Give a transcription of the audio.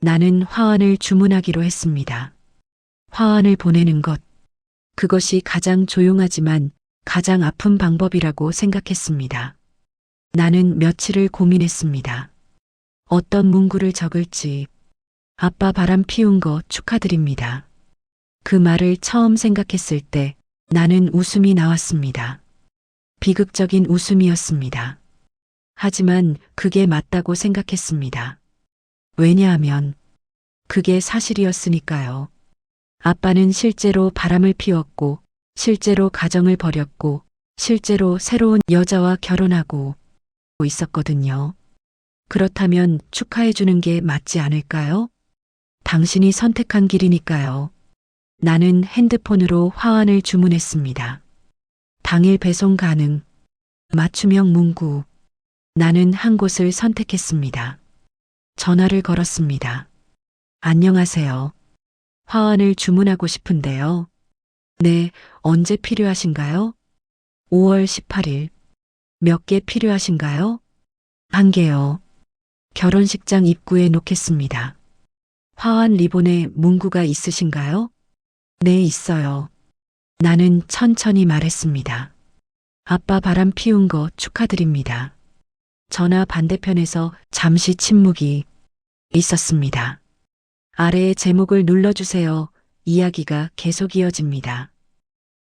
나는 화환을 주문하기로 했습니다. 화환을 보내는 것. 그것이 가장 조용하지만 가장 아픈 방법이라고 생각했습니다. 나는 며칠을 고민했습니다. 어떤 문구를 적을지. 아빠 바람 피운 거 축하드립니다. 그 말을 처음 생각했을 때 나는 웃음이 나왔습니다. 비극적인 웃음이었습니다. 하지만 그게 맞다고 생각했습니다. 왜냐하면 그게 사실이었으니까요. 아빠는 실제로 바람을 피웠고, 실제로 가정을 벌였고, 실제로 새로운 여자와 결혼하고 있었거든요. 그렇다면 축하해주는 게 맞지 않을까요? 당신이 선택한 길이니까요. 나는 핸드폰으로 화환을 주문했습니다. 당일 배송 가능. 맞춤형 문구. 나는 한 곳을 선택했습니다. 전화를 걸었습니다. 안녕하세요. 화환을 주문하고 싶은데요. 네, 언제 필요하신가요? 5월 18일. 몇 개 필요하신가요? 한 개요. 결혼식장 입구에 놓겠습니다. 화환 리본에 문구가 있으신가요? 네, 있어요. 나는 천천히 말했습니다. 아빠 바람 피운 거 축하드립니다. 전화 반대편에서 잠시 침묵이 있었습니다. 아래의 제목을 눌러주세요. 이야기가 계속 이어집니다.